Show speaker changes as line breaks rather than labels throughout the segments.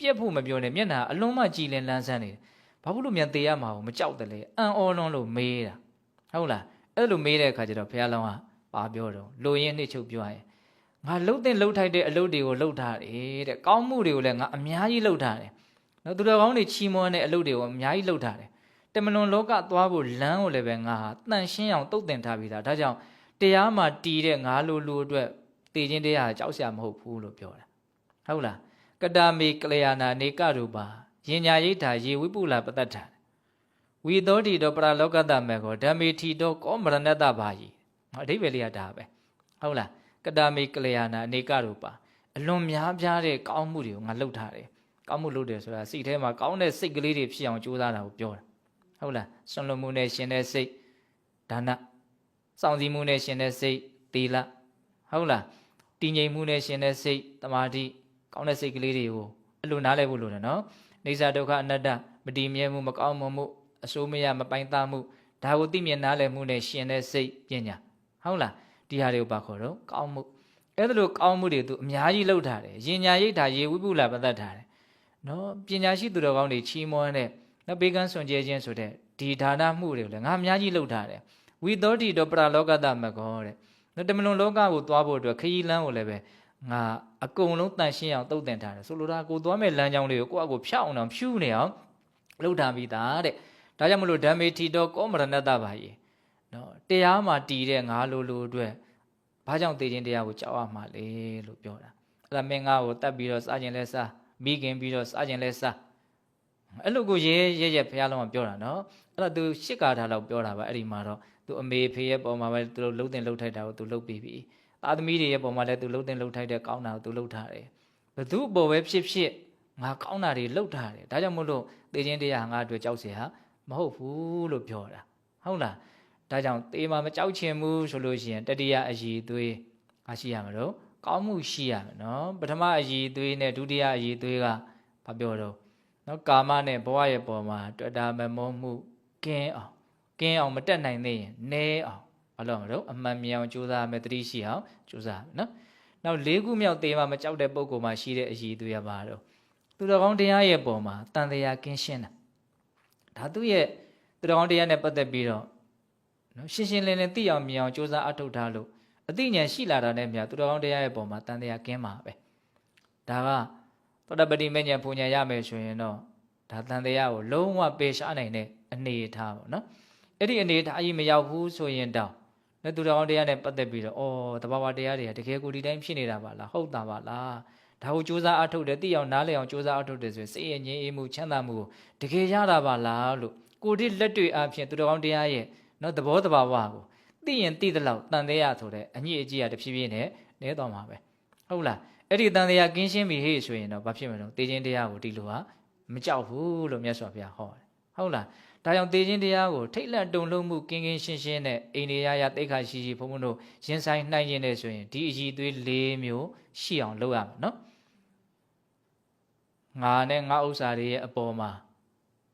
ပြက်ဖို့မပြောနဲ့မျက်နှာအလုံးမကြည်လင်လန်းဆန်းနေတယ်ဘာဖြစ်လို့မြန်သေးရမှာကိုမကြောက်တယ်လေအံ့ဩလွန်းလို့မေးတာဟုတ်လားအဲ့လိုမေးတဲ့အခါကျတော့ဘုရားလောင်းကပါပြောတော့လိုရင်းနှိမ့်ချုပ်ပြောရင်ငါလှုပ်တဲ့လှုပ်ထိုက်တဲ့အလုပ်တွေကိုလှုပ်ထားတယ်တဲ့ကောင်းမှုတွေကိုလည်းငါအများကြီးလှုပ်ထားတယ်နော်သူတော်ကောင်းတွေချီးမွမ်းတဲ့အလုပ်တွေကိုအများကြီးလှုပ်ထားတယ်တမလွန်လောကသွားဖို့လမ်းကိုလည်းပဲငါဟာတန်ရှင်းအောင်တုတ်တင်ထားပြီးသားဒါကြောင့်တရားမှာတီးတဲ့ငါလိုလူအတွက်တည်ခြင်းတရားကြောက်စရာမဟုတ်ဘူးလို့ပြောတာဟုတ်လား ကတာမေကလျာဏနေကရူပါယင်ညာရိဋ္ဌာယေဝိပုလာပတ္တထံဝီသောတိတောပရလောကတမေကောဓမ္မေထီတောကောမရဏတ္တဘာယီအဓိပ္ပာယ်လေးကဒါပဲဟုတ်လားကတာမေကလျာဏနေကရူပါအလွန်များပြားတဲ့ကောင်းမှုတွေကိုငါလုပ်ထားတယ်ကောင်းမှုလုပ်တယ်ဆိုတာစိတ်ထဲမှာကောင်းတဲ့စိတ်ကလေးတွေဖြစ်အောင်ကြိုးစားတာကိုပြောတာဟုတ်လားဆွန်လွန်မှုနဲ့ရှင်တဲ့စိတ်ဒါနစောင့်စည်းမှုနဲ့ရှင်တဲ့စိတ်သီလဟုတ်လားတည်ငြိမ်မှုနဲ့ရှင်တဲ့စိတ်တမာတိ ကောင်းတဲ့စိတ်ကလေးတွေကိုအလိုနားလည်ဖို့လိုတယ်နော်နေစာဒုက္ခအနတ္တမတည်မြဲမှုမကောင်းမွန်မှုအဆိုးမရမပိုင်သားမှုဒါကိုသိမြင်နားလည်မှုနဲ့ရှင်တဲ့စိတ်ပညာဟုတ်လားဒီဟာတွေကိုပါခေါ်တော့ကောင်းမှုအဲ့ဒါလိုကောင်းမှုတွေသူအများကြီးလုပ်ထားတယ်ရင်ညာရိတ်တာရေဝိပုလာပတ်သက်ထားတယ်နော်ပညာရှိသူတော်ကောင်းတွေချီးမွမ်းတဲ့နော်ဘေကန်းဆွန်ကျဲခြင်းဆိုတဲ့ဒီဒါနမှုတွေကိုလည်းငါအများကြီးလုပ်ထားတယ်ဝိသောတိတောပရလောကတမကောတဲ့နော်တမလွန်လောကကိုသွားဖို့အတွက်ခရီးလမ်းကိုလည်းပဲ ငါအကုန်လုံးတန်ရှင်းအောင်တုတ်တင်ထားတယ်ဆိုလိုတာကိုသွားမဲ့လမ်းကြောင်းလေးကိုကိုယ့်အကိုဖြောက်အောင်အောင်ဖြူးနေအောင်လုပ်ထားပြီးသားတဲ့ဒါကြောင့်မလို့ဓမ္မေထီတောကောမရဏတ္တပါယေနော်တရားမှာတည်တဲ့ငါလိုလိုအတွက်ဘာကြောင့်သိခြင်းတရားကိုကြောက်ရမှာလဲလို့ပြောတာအဲ့ဒါမင်းငါကိုတတ်ပြီးတော့စားခြင်းလဲစားမိခင်ပြီးတော့စားခြင်းလဲစားအဲ့လိုကိုရဲရဲရဲဘုရားလုံးကပြောတာနော်အဲ့တော့သူရှစ်ကာထာလောက်ပြောတာပါအဲ့ဒီမှာတော့သူအမေဖေရဲ့ပုံမှာပဲသူလှုပ်တင်လှုပ်ထိုက်တာကိုသူလှုပ်ပြီးပြီ သားသမီးတွေရဲ့ပုံမှာလည်းသူလှုပ်တင်လှုပ်ထိုက်တဲ့ကောင်းတာကိုသူလှုပ်ထားတယ်ဘသူ့ပေါ်ပဲဖြစ်ဖြစ်ငါကောင်းတာတွေလှုပ်ထားတယ်ဒါကြောင့်မို့လို့သိခြင်းတရားငါအတွက်ကြောက်เสียဟာမဟုတ်ဘူးလို့ပြောတာဟုတ်လားဒါကြောင့်တေးမှာမကြောက်ချင်ဘူးဆိုလို့ရှိရင်တတိယအည်သွေးငါရှိရမှာတော့ကောင်းမှုရှိရမယ်နော်ပထမအည်သွေးနဲ့ဒုတိယအည်သွေးကဘာပြောတော့နော်ကာမနဲ့ဘဝရဲ့ပေါ်မှာတွေ့တာမမောမှုကင်းအောင်ကင်းအောင်မတက်နိုင်သေးရင်နဲအောင် ဘာလို့မလို့အမှန်မြောင်ကြိုးစားမယ်တတိရှိအောင်ကြိုးစားမယ်နော်နောက်လေးခုမြောက်သေးမှာမကြောက်တဲ့ပုံကောမှာရှိတဲ့အည်သွေးရပါတော့သူတော်ကောင်းတရားရဲ့ပေါ်မှာတန်တရားကင်းရှင်းတာဒါသူ့ရဲ့သူတော်ကောင်းတရားနဲ့ပတ်သက်ပြီးတော့နော်ရှင်းရှင်းလင်းလင်းသိအောင်မြင်အောင်ကြိုးစားအထောက်ထားလို့အသိဉာဏ်ရှိလာတာနဲ့မြတ်သူတော်ကောင်းတရားရဲ့ပေါ်မှာတန်တရားကင်းမှာပဲဒါကသောတပတိမဉ္ဇဉ်ပူညာရမယ်ဆိုရင်တော့ဒါတန်တရားကိုလုံးဝပေရှားနိုင်တဲ့အနေအထားပေါ့နော်အဲ့ဒီအနေအထားကြီးမရောက်ဘူးဆိုရင်တောင် နဲ့သူတော်ကောင်းတရားနဲ့ပတ်သက်ပြီးတော့အော်တဘာဝတရားတွေကတကယ်ကိုဒီတိုင်းဖြစ်နေတာပါလားဟုတ်တာပါလားဒါကိုစူးစမ်းအထုတ်တယ်သိအောင်နားလည်အောင်စူးစမ်းအထုတ်တယ်ဆိုရင်စိတ်ရဲ့ငြိမ်းအေးမှုချမ်းသာမှုကိုတကယ်ရတာပါလားလို့ကိုဒီလက်တွေ့အဖြစ်သူတော်ကောင်းတရားရဲ့နော်သဘောတဘာဝကိုသိရင်သိသလောက်တန်တရားဆိုတဲ့အညစ်အကြေးရတဖြည်းဖြည်းနဲ့နဲသွားမှာပဲဟုတ်လားအဲ့ဒီတန်တရားကင်းရှင်းပြီဟေ့ဆိုရင်တော့ဘာဖြစ်မလို့သိခြင်းတရားကိုဒီလိုဟာမကြောက်ဘူးလို့မြတ်စွာဘုရားဟောတယ်ဟုတ်လား ဒါကြောင့်သေခြင်းတရားကိုထိတ်လန့်တုန်လှုပ်မှုကင်းကင်းရှင်းရှင်းနဲ့အိန္ဒိယရတိတ်ခါရှိရှိဘုံဘုံတို့ရင်ဆိုင်နှိုင်းခြင်းနဲ့ဆိုရင်ဒီအည်သွေး၄မျိုးရှိအောင်လုပ်ရမှာနော်ငါနဲ့ငါဥစ္စာတွေရဲ့အပေါ်မှာ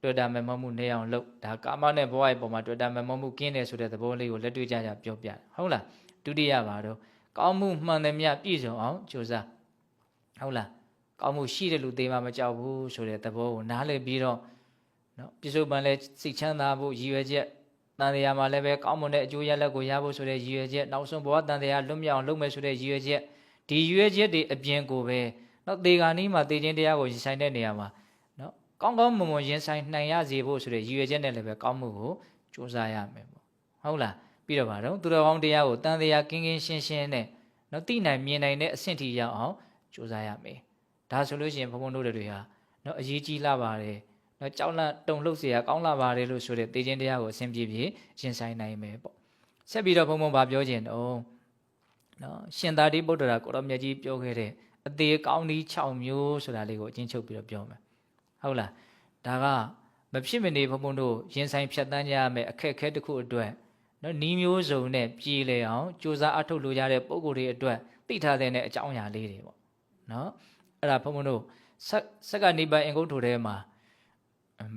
တွေ့တာမမမှုနေအောင်လုပ်ဒါကာမနဲ့ဘဝရဲ့ပုံမှာတွေ့တာမမမှုကင်းတယ်ဆိုတဲ့သဘောလေးကိုလက်တွေ့ကြကြပြောပြတယ်ဟုတ်လားဒုတိယပါတော့ကောင်းမှုမှန်သမျှပြည့်စုံအောင်ကြိုးစားဟုတ်လားကောင်းမှုရှိတယ်လို့သိမှမကြောက်ဘူးဆိုတဲ့သဘောကိုနားလည်ပြီးတော့ နော်ပြစ္ဆုတ်ပန်လဲစိတ်ချမ်းသာဖို့ရည်ရွယ်ချက်တန်တရားမှာလည်းပဲကောင်းမွန်တဲ့အကျိုးရလဒ်ကိုရဖို့ဆိုတဲ့ရည်ရွယ်ချက်နောက်ဆုံးဘဝတန်တရားလွတ်မြောက်အောင်လုပ်မယ်ဆိုတဲ့ရည်ရွယ်ချက်ဒီရည်ရွယ်ချက်တွေအပြင်ကိုပဲနော်သေဂာနီးမှာသေခြင်းတရားကိုရင်ဆိုင်တဲ့နေရာမှာနော်ကောင်းကောင်းမွန်မွန်ရင်ဆိုင်နိုင်ရစေဖို့ဆိုတဲ့ရည်ရွယ်ချက်နဲ့လည်းပဲကောင်းမှုကိုစူးစမ်းရမယ်ပေါ့ဟုတ်လားပြီးတော့ဗါတော့သူတော်ကောင်းတရားကိုတန်တရားကင်းကင်းရှင်းရှင်းနဲ့နော်သိနိုင်မြင်နိုင်တဲ့အဆင့်ထိရောက်အောင်စူးစမ်းရမယ်ဒါဆိုလို့ရှိရင်ဘုံဘုံတို့တွေဟာနော်အရေးကြီးလာပါတယ် နော်ကြောက်လန့်တုံလှုပ်เสียကောင်းလာပါတယ်လို့ဆိုတဲ့တေခြင်းတရားကိုအစဉ်ပြေပြေရင်ဆိုင်နိုင်မယ်ပေါ့ဆက်ပြီးတော့ဘုံဘုံဗာပြောခြင်းတော့နော်ရှင်သာတိဗုဒ္ဓရာကိုရောမြတ်ကြီးပြောခဲ့တဲ့အသေးကောင်းဒီ6မျိုးဆိုတာလေးကိုအချင်းချုပ်ပြီးတော့ပြောမယ်ဟုတ်လားဒါကမဖြစ်မနေဘုံဘုံတို့ရင်ဆိုင်ဖြတ်တန်းကြရမယ်အခက်အခဲတစ်ခုအတွက်နော်နီးမျိုးစုံနဲ့ပြည်လေအောင်စူးစမ်းအထုတ်လို့ရတဲ့ပုံကိုယ်တွေအတွက်သိထားတဲ့အကြောင်းအရာလေးတွေပေါ့နော်အဲ့ဒါဘုံဘုံတို့ဆက်စက္ကနေပါအင်္ဂုတ္ထုထဲမှာ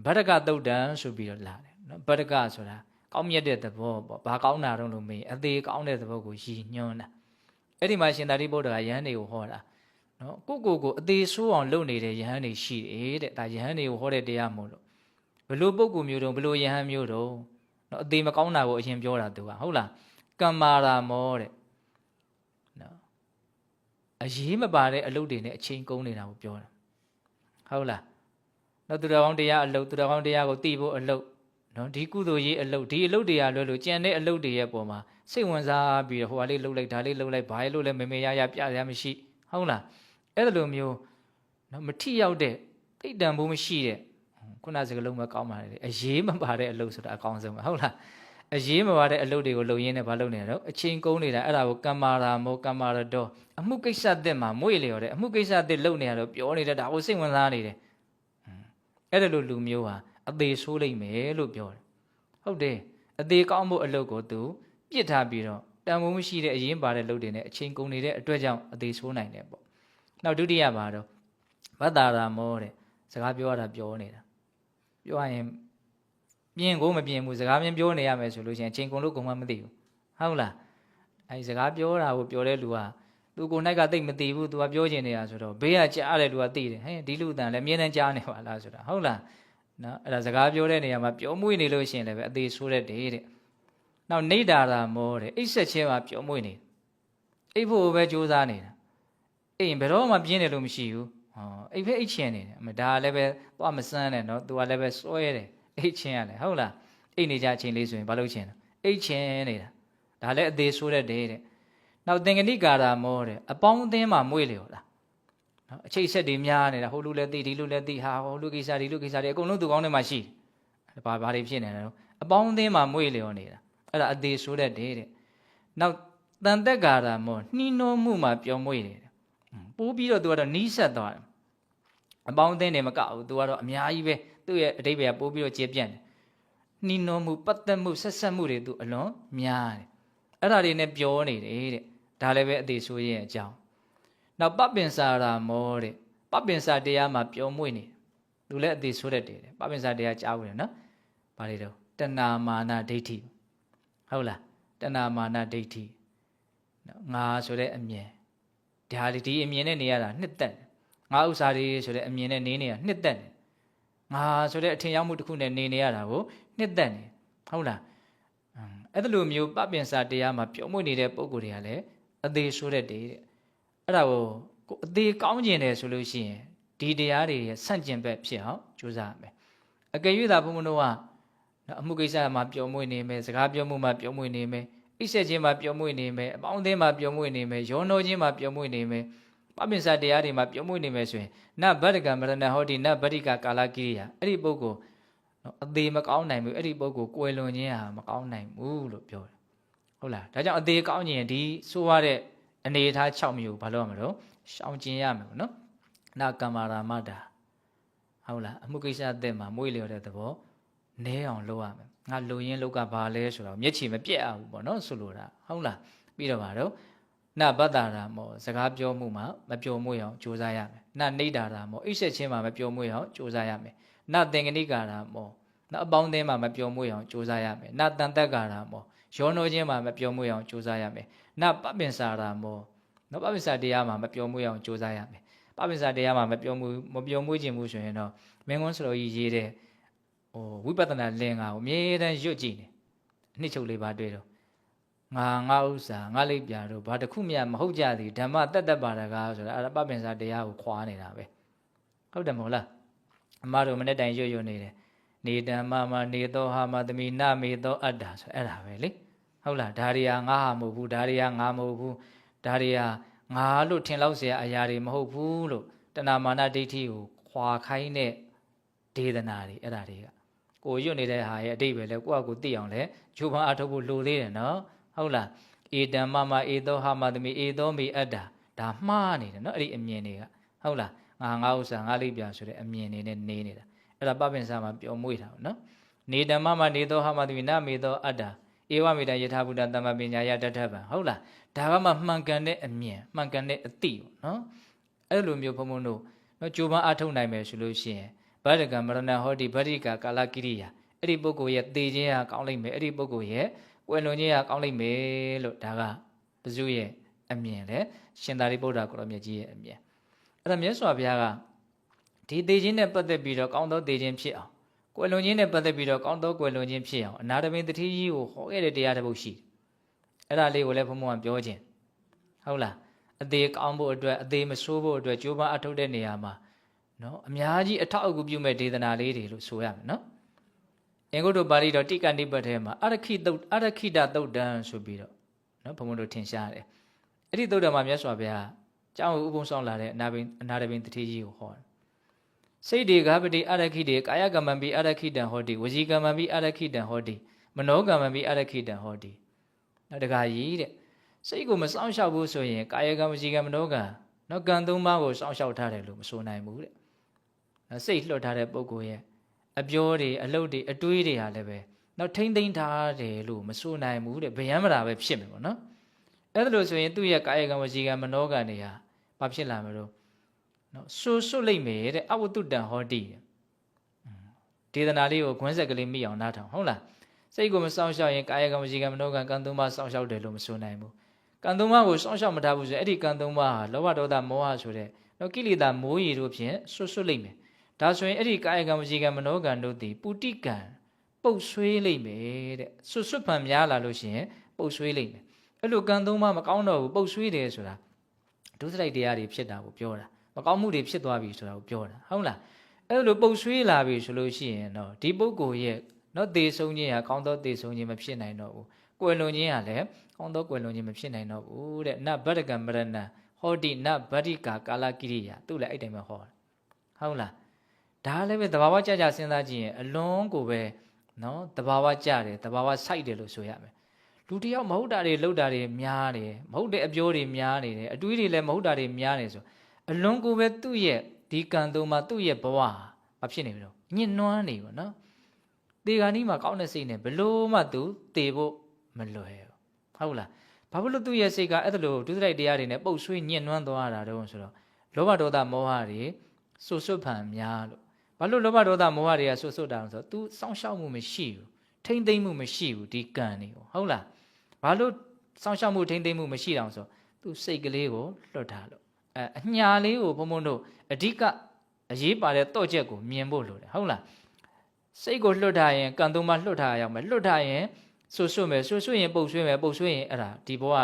ဗတ္တကတုတ်တံဆိုပြီးတော့လာတယ်နော်ဗတ္တကဆိုတာကောင်းမြတ်တဲ့သဘောပေါ့ဘာကောင်းတာတော့လို့မေးအသေးကောင်းတဲ့သဘောကိုရည်ညွှန်းတာအဲ့ဒီမှာရှင်သာရိပုတ္တရာယဟန်တွေကိုဟောတာနော်ကိုယ့်ကိုယ်ကိုအသေးဆိုးအောင်လုပ်နေတဲ့ယဟန်တွေရှိတယ်တဲ့ဒါယဟန်တွေကိုဟောတဲ့တရားမို့လို့ဘလို့ပုဂ္ဂိုလ်မျိုးတုံးဘလို့ယဟန်မျိုးတုံးနော်အသေးမကောင်းတာကိုအရင်ပြောတာသူကဟုတ်လားကမ္မာရာမောတဲ့နော်အရေးမပါတဲ့အလုပ်တွေနဲ့အချိန်ကုန်နေတာကိုပြောတာဟုတ်လား နော်သူတော်ကောင်းတရားအလုပ်သူတော်ကောင်းတရားကိုသိဖို့အလုပ်နော်ဒီကုသိုလ်ရေးအလုပ်ဒီအလုပ်တွေကလွယ်လို့ကြံတဲ့အလုပ်တွေရဲ့ပုံမှာစိတ်ဝင်စားပြီးတော့ဟိုဟာလေးလှုပ်လိုက်ဒါလေးလှုပ်လိုက်ဘာလေးလှုပ်လဲမေမေရရပြရမရှိဟုတ်လားအဲ့လိုမျိုးနော်မထိရောက်တဲ့တိတ်တန်ဖို့မရှိတဲ့ခုနစကလုံးမကောင်းပါလေအရေးမပါတဲ့အလုပ်ဆိုတာအကောင်းဆုံးပဲဟုတ်လားအရေးမပါတဲ့အလုပ်တွေကိုလုပ်ရင်းနဲ့ဘာလုပ်နေရတော့အချင်းကုန်းနေတာအဲ့ဒါကိုကမ္မာရာမောကမ္မာရတောအမှုကိစ္စတဲ့မှာမွေ့လျော်တဲ့အမှုကိစ္စတဲ့လုပ်နေရတော့ပြောနေတဲ့ဒါကိုစိတ်ဝင်စားနေတယ် အဲ့ဒါလိုလူမျိုးဟာအသေးဆိုးလိမ့်မယ်လို့ပြောတယ်ဟုတ်တယ်အသေးကောင်းဖို့အလုပ်ကိုသူပြစ်ထားပြီးတော့တန်ဖိုးမရှိတဲ့အရင်ပါတဲ့လုပ်တွေနဲ့အချင်းကုန်နေတဲ့အတွက်ကြောင့်အသေးဆိုးနိုင်တယ်ပေါ့နောက်ဒုတိယပါတော့ဗတ္တာရာမောတဲ့စကားပြောရတာပြောနေတာပြောရရင်ပြင်းကိုမပြင်းဘူးစကားပြင်းပြောနေရမယ်ဆိုလို့ရှိရင်အချင်းကုန်လို့ကုန်မှမသိဘူးဟုတ်လားအဲဒီစကားပြောတာကိုပြောတဲ့လူက သူကိုယ်၌ကသိမသိဘူးသူကပြောချင်နေတာဆိုတော့ဘေးကကြားတဲ့လူကသိတယ်ဟဲ့ဒီလူတန်လည်းအမြဲတမ်းကြားနေပါလားဆိုတာဟုတ်လားနော်အဲ့ဒါစကားပြောတဲ့နေရာမှာပြောမွေ့နေလို့ရှိရင်လည်းပဲအသေးဆိုးတဲ့တဲ့တဲ့နောက်နေဒါရာမောတဲ့အိတ်ဆက်ချင်းမှာပြောမွေ့နေအိတ်ဖို့ပဲကြိုးစားနေတာအိမ်ဘယ်တော့မှပြင်းတယ်လို့မရှိဘူးဟောအိတ်ဖက်အိတ်ချင်နေတယ်အမဒါလည်းပဲသွားမစမ်းနဲ့နော်သူကလည်းပဲစွဲတယ်အိတ်ချင်ရတယ်ဟုတ်လားအိတ်နေကြအချိန်လေးဆိုရင်ဘာလို့ချင်လဲအိတ်ချင်နေတာဒါလည်းအသေးဆိုးတဲ့တဲ့တဲ့ နောက်သင်္ကတိကာရာမောတဲ့အပေါင်းအသင်းမှာမွေ့လေဟောလားနော်အချိတ်ဆက်တွေများနေတာဟိုလူလည်းသိဒီလူလည်းသိဟာဟိုလူကိစ္စဒီလူကိစ္စတွေအကုန်လုံးသူကောင်းထဲမှာရှိတယ်ဘာဘာတွေဖြစ်နေလဲတော့အပေါင်းအသင်းမှာမွေ့လျော်နေတာအဲ့ဒါအသေးဆိုတဲ့တဲ့တဲ့နောက်တန်သက်ကာရာမောနှီးနှောမှုမှာပျော်မွေ့နေတယ်ပိုးပြီးတော့သူကတော့နီးဆက်သွားတယ်အပေါင်းအသင်းတွေမကဘူးသူကတော့အများကြီးပဲသူ့ရဲ့အတိတ်ပဲပိုးပြီးတော့ကျေပြန့်တယ်နှီးနှောမှုပတ်သက်မှုဆက်ဆက်မှုတွေသူအလွန်များတယ်အဲ့ဒါတွေနဲ့ပြောနေတယ်တဲ့ ဒါလည်းပဲအသေးဆိုရဲ့အကြောင်းနောက်ပပင်စာရာမောတဲ့ပပင်စာတရားမှာပျော်မွေ့နေတယ်သူလည်းအသေးဆိုတဲ့တယ်ပပင်စာတရားကြားဝင်နော်ဘာတွေတော့တဏမာနာဒိဋ္ဌိဟုတ်လားတဏမာနာဒိဋ္ဌိနော်ငါဆိုတဲ့အမြင်ဒါဒီဒီအမြင်နဲ့နေရတာနှစ်သက်ငါဥစ္စာတွေဆိုတဲ့အမြင်နဲ့နေနေရနှစ်သက်တယ်ငါဆိုတဲ့အထင်ရောက်မှုတစ်ခုနဲ့နေနေရတာကိုနှစ်သက်နေဟုတ်လားအဲ့ဒါလိုမျိုးပပင်စာတရားမှာပြုံးမွေ့နေတဲ့ပုံကိုယ်တွေကလည်း အသေးဆိုးတဲ့တဲ့အဲ့ဒါကိုကိုအသေးကောင်းကျင်တယ်ဆိုလို့ရှိရင်ဒီတရားတွေရဲ့ဆန့်ကျင်ဘက်ဖြစ်အောင်ကြိုးစားရမယ်အကယ်၍သာဘုံဘုံတို့ကအမှုကိစ္စမှာပြုံးမွေ့နေမယ်စကားပြောမှုမှာပြုံးမွေ့နေမယ်အိဆက်ခြင်းမှာပြုံးမွေ့နေမယ်အပေါင်းအသင်းမှာပြုံးမွေ့နေမယ်ယောနောခြင်းမှာပြုံးမွေ့နေမယ်ပပင်စာတရားတွေမှာပြုံးမွေ့နေမယ်ဆိုရင်နဗတ္တကမရဏဟောတိနဗတ္တိကကာလကိရိယာအဲ့ဒီပုဂ္ဂိုလ်နော်အသေးမကောင်းနိုင်ဘူးအဲ့ဒီပုဂ္ဂိုလ်ကွယ်လွန်ခြင်းဟာမကောင်းနိုင်ဘူးလို့ပြောတယ် ဟုတ်လားဒါကြောင့်အသေးကောင်းခြင်းဒီဆိုရတဲ့အနေအထား6မျိုးဘာလို့ရမလို့ရှောင်ကျင်ရမယ်ပေါ့နော်နာကမ္မာရာမတာဟုတ်လားအမှုကိစ္စအသက်မှာမွေးလျော်တဲ့သဘောနဲအောင်လုပ်ရမယ်ငါလူရင်းလောက်ကဘာလဲဆိုတော့မျက်ခြေမပြက်အောင်ပေါ့နော်ဆိုလိုတာဟုတ်လားပြီးတော့ပါတော့နဗတ္တာရာမောစကားပြောမှုမှာမပြောမွေ့အောင်ကြိုးစားရမယ်နနေတာရာမောအိဆက်ချင်းမှာမပြောမွေ့အောင်ကြိုးစားရမယ်နသင်္ကနိကာရာမောနအပေါင်းအသင်းမှာမပြောမွေ့အောင်ကြိုးစားရမယ်နတန်တက်ကာရာမော ရောနှောချင်းမှာမပြောမွေ့အောင်ကြိုးစားရမယ်နပပင်စာရာမောနော်ပပင်စာတရားမှာမပြောမွေ့အောင်ကြိုးစားရမယ်ပပင်စာတရားမှာမပြောမွေ့မပြောမွေ့ခြင်းဘူးဆိုရင်တော့မင်းကွန်းစတော်ကြီးရေးတဲ့ဟိုဝိပဿနာလင်္ကာကိုအမြဲတမ်းရွတ်ကြည့်နေအနှစ်ချုပ်လေးပါတွေ့တော့ငါငါဥစ္စာငါလိပ်ပြာတို့ဘာတစ်ခုမှမဟုတ်ကြသည်ဓမ္မတက်တက်ပါတကားဆိုတာအဲ့ဒါပပင်စာတရားကိုခွာနေတာပဲဟုတ်တယ်မဟုတ်လားအမတို့မနေ့တိုင်ရွတ်ရွတ်နေတယ် နေတံမမနေသောဟာမသမိနမေသောအတ္တာဆိုအဲ့ဒါပဲလေဟုတ်လားဒါရီယာငါဟာမဟုတ်ဘူးဒါရီယာငါမဟုတ်ဘူးဒါရီယာငါလို့ထင်လောက်เสียအရာတွေမဟုတ်ဘူးလို့တဏမာနဒိဋ္ဌိကိုခွာခိုင်းတဲ့ဒေသနာတွေအဲ့ဒါတွေကကိုရွတ်နေတဲ့ဟာရဲ့အတိတ်ပဲလေကိုယ့်အကူသိအောင်လဲဂျိုးပန်းအထုတ်ဖို့လိုသေးတယ်နော်ဟုတ်လားဧတံမမဧသောဟာမသမိဧသောမိအတ္တာဒါမှားနေတယ်နော်အဲ့ဒီအမြင်တွေကဟုတ်လားငါငါဥစ္စာငါလိပ်ပြဆိုတဲ့အမြင်တွေနဲ့နေနေတာ အဲ့ဒါပပင်စာမှာပျော်မွေ့တာပေါ့နော်နေတမမနေသောဟာမတိနမေသောအတ္တဧဝမေတ္တယထာဘုဒ္ဓတမ္မပညာယတထဗံဟုတ်လားဒါကမှမှန်ကန်တဲ့အမြင်မှန်ကန်တဲ့အသိပေါ့နော်အဲ့လိုမျိုးဘုံဘုံတို့နော်ကြိုးပမ်းအထုတ်နိုင်မယ်ဆိုလို့ရှိရင်ဗဒကမရဏဟောတိဗတိကကာလကိရိယာအဲ့ဒီပုဂ္ဂိုလ်ရဲ့သေခြင်းဟာကောင်းလိမ့်မယ်အဲ့ဒီပုဂ္ဂိုလ်ရဲ့ကွယ်လွန်ခြင်းဟာကောင်းလိမ့်မယ်လို့ဒါကဘုဇုရဲ့အမြင်လေရှင်သာရိပုတ္တရာကိုရောမြတ်ကြီးရဲ့အမြင်အဲ့ဒါမြတ်စွာဘုရားက ဒီသေခြင်းနဲ့ပတ်သက်ပြီးတော့ကောင်းသောသေခြင်းဖြစ်အောင်ကွယ်လွန်ခြင်းနဲ့ပတ်သက်ပြီးတော့ကောင်းသောကွယ်လွန်ခြင်းဖြစ်အောင်အနာတပင်တတိကြီးကိုဟောခဲ့တဲ့တရားတစ်ပုဒ်ရှိတယ်အဲ့ဒါလေးကိုလည်းဘုံဘုံကပြောခြင်းဟုတ်လားအသေးကောင်းဖို့အတွက်အသေးမဆိုးဖို့အတွက်ကြိုးပမ်းအထောက်တဲ့နေရာမှာနော်အများကြီးအထောက်အကူပြုမဲ့ဒေသနာလေးတွေလို့ဆိုရမယ်နော်အင်္ဂုတ္တပါဠိတော်တိကဏိပတ်ထဲမှာအရခိတုတ်အရခိတတုတ်တံဆိုပြီးတော့နော်ဘုံဘုံတို့ထင်ရှားတယ်အဲ့ဒီတုတ်တံမှာမြတ်စွာဘုရားကျောင်းဥပုံဆောင်လာတဲ့အနာဘိအနာတပင်တတိကြီးကိုဟောတယ် စိတ်တွေကပတိအရခိတေကာယကမ္မံပိအရခိတံဟောတိဝစီကမ္မံပိအရခိတံဟောတိမနောကမ္မံပိအရခိတံဟောတိနောက်တခါကြီးတဲ့စိတ်ကိုမစောင့်ရှောက်ဘူးဆိုရင်ကာယကံဝစီကံမနောကံနောကံသုံးပါးကိုစောင့်ရှောက်ထားတယ်လို့မဆိုနိုင်ဘူးတဲ့နော်စိတ်လွတ်ထားတဲ့ပုဂ္ဂိုလ်ရဲ့အပြောတွေအလုပ်တွေအတွေးတွေဟာလည်းပဲနောက်ထိမ့်သိမ့်ထားတယ်လို့မဆိုနိုင်ဘူးတဲ့ဗျံမတာပဲဖြစ်မယ်ပေါ့နော်အဲ့ဒါလို့ဆိုရင်သူ့ရဲ့ကာယကံဝစီကံမနောကံတွေဟာဘာဖြစ်လာမလို့ နော်ဆူဆွတ်လိုက်မယ်တဲ့အဝတ္တတံဟောတိတဲ့ဒေသနာလေးကိုခွန်းဆက်ကလေးမိအောင်နားထောင်ဟုတ်လားစိတ်ကိုမစောင့်ရှောက်ရင်ကာယကံဝစီကံမနောကံကံသုံးပါးစောင့်ရှောက်တယ်လို့မဆိုနိုင်ဘူးကံသုံးပါးကိုစောင့်ရှောက်မထားဘူးဆိုရင်အဲ့ဒီကံသုံးပါးဟာလောဘဒေါသမောဟဆိုတဲ့နော်ကိလေသာမိုးရီတို့ဖြင့်ဆွတ်ဆွတ်လိုက်မယ်ဒါဆိုရင်အဲ့ဒီကာယကံဝစီကံမနောကံတို့သည်ပုတိကံပုတ်ဆွေးလိုက်မယ်တဲ့ဆွတ်ဆွတ်ဖန်များလာလို့ရှိရင်ပုတ်ဆွေးလိုက်မယ်အဲ့လိုကံသုံးပါးမကောင်းတော့ဘူးပုတ်ဆွေးတယ်ဆိုတာဒုစရိုက်တရားတွေဖြစ်တာကိုပြောတာ မကောင်းမှုတွေဖြစ်သွားပြီဆိုတာကိုပြောတာဟုတ်လားအဲ့လိုပုတ်ဆွေးလာပြီဆိုလို့ရှိရင်တော့ဒီပုဂ္ဂိုလ်ရဲ့နော်သေဆုံးခြင်းဟာကောင်းသောသေဆုံးခြင်းမဖြစ်နိုင်တော့ဘူးကွယ်လွန်ခြင်းဟာလည်းကောင်းသောကွယ်လွန်ခြင်းမဖြစ်နိုင်တော့ဘူးတဲ့နဗတ္တကမရဏဟောတိနဗတ္တိကာကာလကိရိယာသူ့လည်းအဲ့တိုင်းပဲဟောတာဟုတ်လားဒါလည်းပဲတဘာဝကြကြစဉ်းစားကြည့်ရင်အလွန်ကိုပဲနော်တဘာဝကြတယ်တဘာဝစိုက်တယ်လို့ဆိုရမယ်လူတယောက်မဟုတ်တာတွေလှုပ်တာတွေများတယ်မဟုတ်တဲ့အပြောတွေများနေတယ်အတွေးတွေလည်းမဟုတ်တာတွေများနေဆို အလွန်ကိုပဲသူ့ရဲ့ဒီကံသုံးမှာသူ့ရဲ့ဘဝမဖြစ်နေပြီတော့ညှဉ်းနှွမ်းနေပါနော်တေဂာနီးမှာကောင်းတဲ့စိတ်နဲ့ဘလို့မှသူတေဖို့မလွယ်ဘူးဟုတ်လားဘာဖြစ်လို့သူ့ရဲ့စိတ်ကအဲ့ဒါလိုဒုစရိုက်တရားတွေနဲ့ပုတ်ဆွေးညှဉ်းနှွမ်းသွားတာတုံးဆိုတော့လောဘဒေါသမောဟတွေဆွတ်ဆွတ်ဖန်များလို့ဘာလို့လောဘဒေါသမောဟတွေကဆွတ်ဆွတ်တာလဲဆိုတော့ तू စောင့်ရှောက်မှုမရှိဘူးထိမ့်သိမ့်မှုမရှိဘူးဒီကံတွေကိုဟုတ်လားဘာလို့စောင့်ရှောက်မှုထိမ့်သိမ့်မှုမရှိတောင်ဆို तू စိတ်ကလေးကိုလွတ်ထားလို့ အဲအညာလေးကိုဘုံဘုံတို့အဓိကအရေးပါတဲ့တော့ချက်ကိုမြင်ဖို့လိုတယ်ဟုတ်လားစိတ်ကိုလွတ်ထားရင်ကံသုံးပါလွတ်ထားရအောင်မယ်လွတ်ထားရင်ဆွဆွမယ်ဆွဆွရင်ပုတ်ဆွေးမယ်ပုတ်ဆွေးရင်အဲ့ဒါဒီဘောက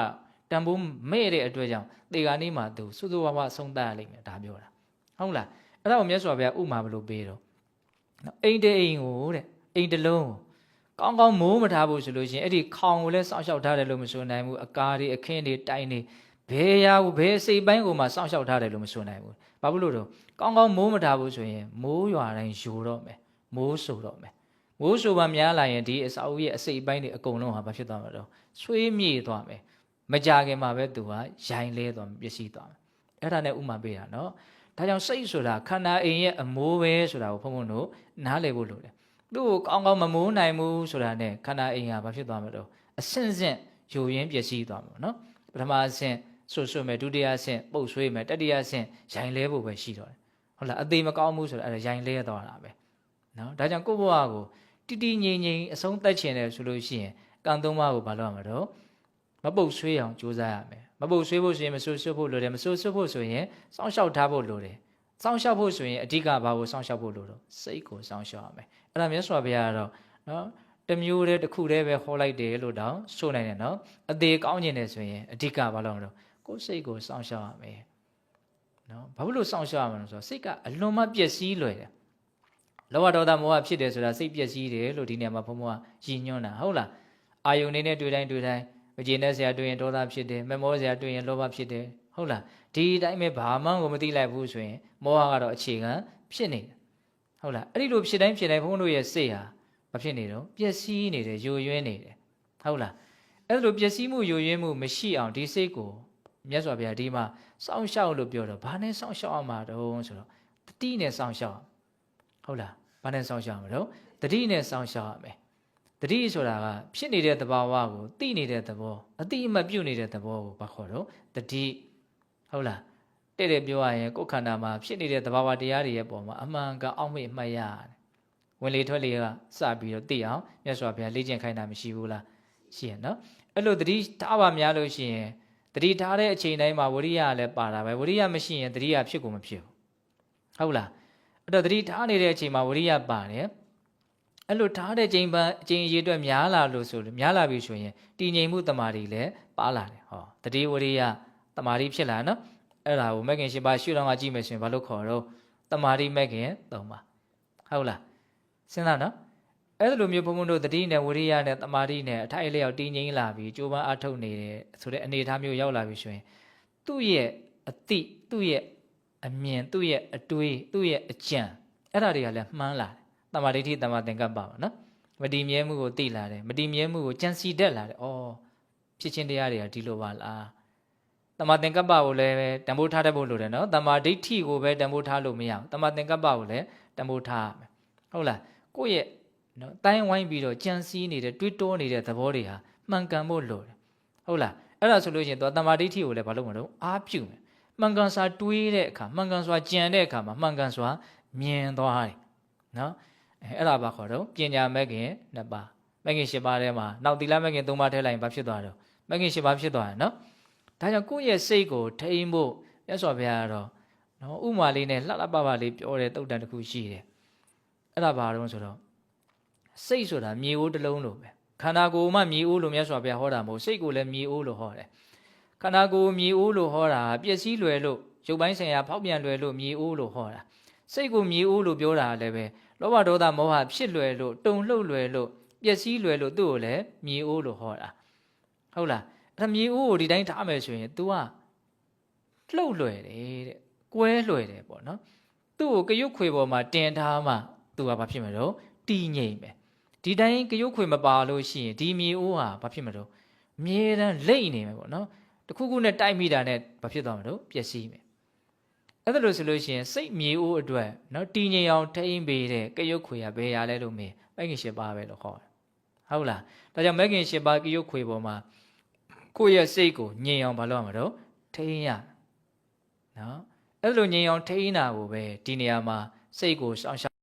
တန်ဖိုးမဲ့တဲ့အတွက်ကြောင့်တေဂာနီးမှာသူစွစွဝါဝဆုံးတတ်ရလိမ့်မယ်ဒါပြောတာဟုတ်လားအဲ့ဒါကိုမြတ်စွာဘုရားဥမာဘလို့ပေးတော့နော်အိမ်တဲ့အိမ်ကိုတဲ့အိမ်တစ်လုံးကိုကောင်းကောင်းမိုးမထားဘူးဆိုလို့ရှိရင်အဲ့ဒီခေါင်ကိုလည်းစောင့်ရှောက်ထားတယ်လို့မဆိုနိုင်ဘူးအကားတွေအခင်းတွေတိုင်တွေ ဘယ်ရာကိုဘယ်စိတ်ပိုင်းကိုမှစောင့်ရှောက်ထားတယ်လို့မဆိုနိုင်ဘူးဘာဖြစ်လို့တော့ကောင်းကောင်းမိုးမထားဘူးဆိုရင်မိုးရွာတိုင်းယူတော့မယ်မိုးဆူတော့မယ်မိုးဆူပါများလာရင်ဒီအစာအုပ်ရဲ့အစိတ်ပိုင်းတွေအကုန်လုံးဟာဘာဖြစ်သွားမှာတော့ဆွေးမြေ့သွားမယ်မကြခင်မှာပဲသူကရိုင်လဲသွားပျက်စီးသွားမယ်အဲ့ဒါနဲ့ဥမာပေးတာနော်ဒါကြောင့်စိတ်ဆိုတာခန္ဓာအိမ်ရဲ့အမိုးပဲဆိုတာကိုဘုံဘုံတို့နားလည်ဖို့လိုတယ်သူ့ကိုကောင်းကောင်းမမိုးနိုင်ဘူးဆိုတာနဲ့ခန္ဓာအိမ်ဟာဘာဖြစ်သွားမှာတော့အဆင့်ဆင့်ယိုရင်းပျက်စီးသွားမှာနော်ပထမအဆင့် ဆွဆွမယ်ဒုတိယအဆင့်ပုတ်ဆွေးမယ်တတိယအဆင့်ရိုင်လဲဖို့ပဲရှိတော့တယ်ဟုတ်လားအသေးမကောင်းဘူးဆိုတာအဲ့ဒါရိုင်လဲသွားတာပဲနော်ဒါကြောင့်ကိုယ့်ဘဝကိုတိတိငြိမ်ငြိမ်အဆုံးသက်ချင်တယ်ဆိုလို့ရှိရင်ကံသုံးပါးကိုဘာလုပ်ရမှာတော့မပုတ်ဆွေးအောင်ကြိုးစားရမယ်မပုတ်ဆွေးဖို့ဆိုရင်မဆွဆွဖို့လိုတယ်မဆွဆွဖို့ဆိုရင်စောင့်ရှောက်ထားဖို့လိုတယ်စောင့်ရှောက်ဖို့ဆိုရင်အဓိကဘာကိုစောင့်ရှောက်ဖို့လိုတော့စိတ်ကိုစောင့်ရှောက်ရမယ်အဲ့ဒါမြတ်စွာဘုရားကတော့နော်တမျိုးတည်းတစ်ခုတည်းပဲဟောလိုက်တယ်လို့တောင်ဆိုနိုင်တယ်နော်အသေးကောင်းကျင်တယ်ဆိုရင်အဓိကဘာလို့လဲ ကိုယ်စိတ်ကိုစောင့်ရှောက်ရမယ်နော်ဘာလို့စောင့်ရှောက်ရမလဲဆိုတော့စိတ်ကအလွန်မှပျက်စီးလွယ်တယ်လောဘဒေါသမောဟဖြစ်တယ်ဆိုတာစိတ်ပျက်စီးတယ်လို့ဒီနေရာမှာဘုံဘုံကရည်ညွှန်းတာဟုတ်လားအာယုန်နေနဲ့တွေ့တိုင်းတွေ့တိုင်းမကျေနပ်စရာတွေ့ရင်ဒေါသဖြစ်တယ်မမောစရာတွေ့ရင်လောဘဖြစ်တယ်ဟုတ်လားဒီအတိုင်းပဲဘာမှကိုမသိလိုက်ဘူးဆိုရင်မောဟကတော့အခြေခံဖြစ်နေတယ်ဟုတ်လားအဲ့ဒီလိုဖြစ်တိုင်းဖြစ်တိုင်းဘုန်းတို့ရဲ့စိတ်ဟာမဖြစ်နေတော့ပျက်စီးနေတယ်ယိုယွင်းနေတယ်ဟုတ်လားအဲ့လိုပျက်စီးမှုယိုယွင်းမှုမရှိအောင်ဒီစိတ်ကို မြတ်စွာဘုရားဒီမှာစောင့်ရှောက်လို့ပြောတော့ဘာနဲ့စောင့်ရှောက်အောင်မှာတုံးဆိုတော့တတိနဲ့စောင့်ရှောက်ဟုတ်လားဘာနဲ့စောင့်ရှောက်မှာတော့တတိနဲ့စောင့်ရှောက်ရမယ်တတိဆိုတာကဖြစ်နေတဲ့သဘာဝကိုသိနေတဲ့သဘောအတိအမှတ်ပြုနေတဲ့သဘောကိုဘာခေါ်တော့တတိဟုတ်လားတဲ့တဲ့ပြောရရင်ကိုယ်ခန္ဓာမှာဖြစ်နေတဲ့သဘာဝတရားတွေရဲ့ပုံမှာအမှန်ကအောက်မေ့မှတ်ရတယ်ဝင်လေထွက်လေကစပြီးတော့သိအောင်မြတ်စွာဘုရားလေ့ကျင့်ခိုင်းတာမရှိဘူးလားရှိရနော်အဲ့လိုတတိထားပါများလို့ရှိရင် တတိထားတဲ့အချိန်တိုင်းမှာဝရိယကလည်းပါတာပဲဝရိယမရှိရင်တတိယဖြစ်ကုန်မဖြစ်ဘူးဟုတ်လားအဲ့တော့တတိထားနေတဲ့အချိန်မှာဝရိယပါတယ်အဲ့လိုထားတဲ့ချိန်ပန်းအချိန်အရေးအတွက်များလာလို့ဆိုလို့များလာပြီဆိုရင်တည်ငြိမ်မှုတမာတိလည်းပါလာတယ်ဟောတတိဝရိယတမာတိဖြစ်လာနော်အဲ့ဒါကိုမဂ်ခင်ရှင်ပါရှုတော်ကကြည့်မယ်ဆိုရင်ဘာလို့ခေါ်တော့တမာတိမဂ်ခင်သုံးပါဟုတ်လားစဉ်းစားနော် အဲ့လိုမျိုးဘုံဘုံတို့တတိနဲ့ဝရိယနဲ့တမာတိနဲ့အထိုက်အလျောက်တည်ငြိမ်လာပြီးကြိုးပမ်းအထုတ်နေတဲ့ဆိုတဲ့အနေအထားမျိုးရောက်လာပြီဆိုရင်သူ့ရဲ့အတိသူ့ရဲ့အမြင်သူ့ရဲ့အတွေးသူ့ရဲ့အကြံအဲ့ဒါတွေကလည်းမှန်းလာတယ်တမာတိဋ္ဌိတမာသင်္ကပ္ပပါနော်မတည်မြဲမှုကိုသိလာတယ်မတည်မြဲမှုကိုကြံစီတတ်လာတယ်ဩဖြစ်ချင်းတရားတွေကဒီလိုပါလားတမာသင်္ကပ္ပကိုလည်းတန်ဖိုးထားတတ်ဖို့လိုတယ်နော်တမာဒိဋ္ဌိကိုပဲတန်ဖိုးထားလို့မရဘူးတမာသင်္ကပ္ပကိုလည်းတန်ဖိုးထားရမယ်ဟုတ်လားကိုယ့်ရဲ့ နော်တိုင်းဝိုင်းပြီးတော့ကြံစည်နေတဲ့တွေးတောနေတဲ့သဘောတွေဟာမှန်ကန်ဖို့လိုတယ်ဟုတ်လားအဲ့ဒါဆိုလို့ရှိရင်သူတမာဒိဋ္ဌိကိုလည်းဘာလို့မလုပ်အားပြုမယ်မှန်ကန်စွာတွေးတဲ့အခါမှန်ကန်စွာကြံတဲ့အခါမှာမှန်ကန်စွာမြင်သွားတယ်နော်အဲအဲ့ဒါဘာခေါ်တော့ပညာမဲ့ခင်နှစ်ပါးမဲ့ခင်၈ပါးထဲမှာနောက်သီလမဲ့ခင်၃ပါးထဲလိုက်ရင်ဘာဖြစ်သွားတော့မဲ့ခင်၈ပါးဖြစ်သွားတယ်နော်ဒါကြောင့်ကိုယ့်ရဲ့စိတ်ကိုထိန်းဖို့မြတ်စွာဘုရားကတော့နော်ဥမာလေးနဲ့လှလှပပလေးပြောတဲ့တုတ်တန်တစ်ခုရှိတယ်အဲ့ဒါဘာတော့ဆိုတော့ စိတ်ဆိုတာမြေအိုးတစ်လုံးလိုပဲခန္ဓာကိုယ်မှမြေအိုးလိုမြတ်စွာဘုရားဟောတာမဟုတ်စိတ်ကိုလည်းမြေအိုးလိုဟောတယ်ခန္ဓာကိုယ်မြေအိုးလိုဟောတာပျက်စီးလွယ်လို့ရုပ်ပိုင်းဆိုင်ရာဖောက်ပြန်လွယ်လို့မြေအိုးလိုဟောတာစိတ်ကိုမြေအိုးလိုပြောတာလည်းပဲလောဘဒေါသမောဟဖြစ်လွယ်လို့တုန်လှုပ်လွယ်လို့ပျက်စီးလွယ်လို့သူ့ကိုလည်းမြေအိုးလိုဟောတာဟုတ်လားအဲ့ဒါမြေအိုးကိုဒီတိုင်းထားမယ်ဆိုရင် तू ကလှုပ်လွယ်တယ်တဲ့ကွဲလွယ်တယ်ပေါ့နော်သူ့ကိုကရုတ်ခွေပေါ်မှာတင်ထားမှ तू ကဘာဖြစ်မှာတော့တည်ငြိမ်မယ် ဒီတိုင်းကရုတ်ခွေမပါလို့ရှိရင်ဒီမြေအိုးဟာဘာဖြစ်မလို့အမြဲတမ်းလိမ့်နေမယ်ပေါ့နော်တခုခုနဲ့တိုက်မိတာနဲ့ဘာဖြစ်သွားမလို့ပျက်စီးမယ်အဲ့ဒါလို့ဆိုလို့ရှိရင်စိတ်မြေအိုးအတွက်နော်တည်ငြိမ်အောင်ထိမ့်ပေးတဲ့ကရုတ်ခွေကဘယ်ရလဲလို့မေးမဂ်ခင်၈ပါးပဲလို့ခေါ်တယ်ဟုတ်လားဒါကြောင့်မဂ်ခင်၈ပါးကရုတ်ခွေပေါ်မှာကိုယ့်ရဲ့စိတ်ကိုငြိမ်အောင်ဘာလုပ်ရမှာတော့ထိမ့်ရနော်အဲ့လိုငြိမ်အောင်ထိမ့်တာကိုပဲဒီနေရာမှာစိတ်ကိုရှောင်